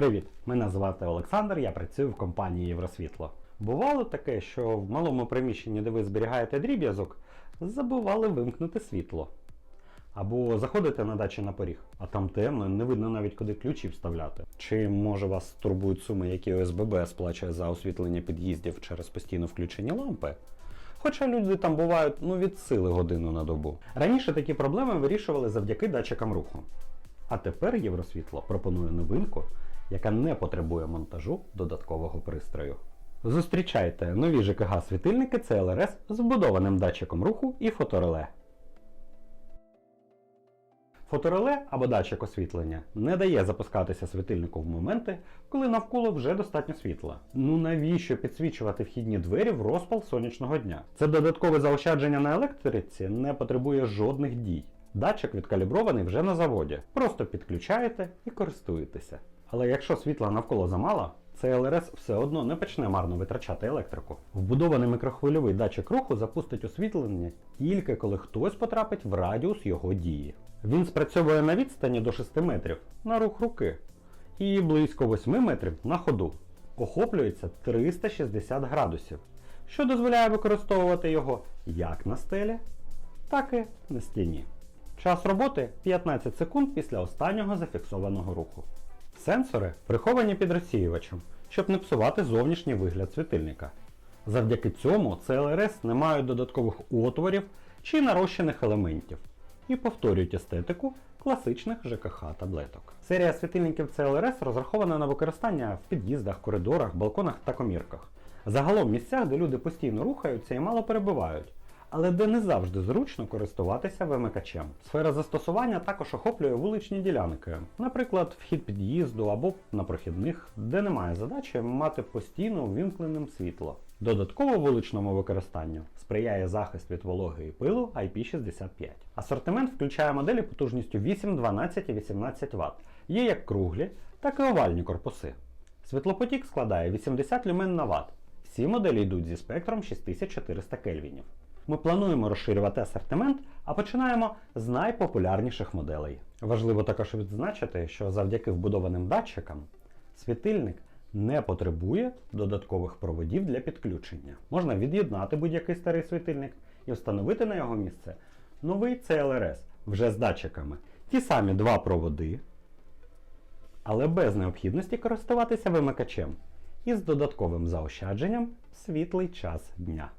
Привіт! Мене звати Олександр, я працюю в компанії Євросвітло. Бувало таке, що в малому приміщенні, де ви зберігаєте дріб'язок, забували вимкнути світло. Або заходите на дачі на поріг, а там темно, не видно навіть куди ключі вставляти. Чи може вас турбують суми, які ОСББ сплачує за освітлення під'їздів через постійно включені лампи? Хоча люди там бувають ну від сили годину на добу. Раніше такі проблеми вирішували завдяки датчикам руху. А тепер Євросвітло пропонує новинку, яка не потребує монтажу додаткового пристрою. Зустрічайте нові ЖКГ світильники CLRS з вбудованим датчиком руху і фотореле. Фотореле або датчик освітлення не дає запускатися світильнику в моменти, коли навколо вже достатньо світла. Ну навіщо підсвічувати вхідні двері в розпал сонячного дня? Це додаткове заощадження на електриці не потребує жодних дій. Датчик відкалібрований вже на заводі. Просто підключаєте і користуєтеся. Але якщо світла навколо замало, цей ЛРС все одно не почне марно витрачати електрику. Вбудований мікрохвильовий датчик руху запустить освітлення тільки коли хтось потрапить в радіус його дії. Він спрацьовує на відстані до 6 метрів на рух руки і близько 8 метрів на ходу. Охоплюється 360 градусів, що дозволяє використовувати його як на стелі, так і на стіні. Час роботи 15 секунд після останнього зафіксованого руху. Сенсори приховані під розсіювачем, щоб не псувати зовнішній вигляд світильника. Завдяки цьому CLRS не мають додаткових отворів чи нарощених елементів і повторюють естетику класичних ЖКХ таблеток. Серія світильників CLRS розрахована на використання в під'їздах, коридорах, балконах та комірках. Загалом місцях, де люди постійно рухаються і мало перебувають, але де не завжди зручно користуватися вимикачем. Сфера застосування також охоплює вуличні ділянки, наприклад, вхід під'їзду або на прохідних, де немає задачі мати постійно увімкненим світло. Додатково вуличному використанню сприяє захист від вологи і пилу IP65. Асортимент включає моделі потужністю 8, 12 і 18 Вт. Є як круглі, так і овальні корпуси. Світлопотік складає 80 люмен на Вт. Всі моделі йдуть зі спектром 6400 кельвінів. Ми плануємо розширювати асортимент, а починаємо з найпопулярніших моделей. Важливо також відзначити, що завдяки вбудованим датчикам світильник не потребує додаткових проводів для підключення. Можна від'єднати будь-який старий світильник і встановити на його місце новий CLRS вже з датчиками. Ті самі два проводи, але без необхідності користуватися вимикачем і з додатковим заощадженням світлий час дня.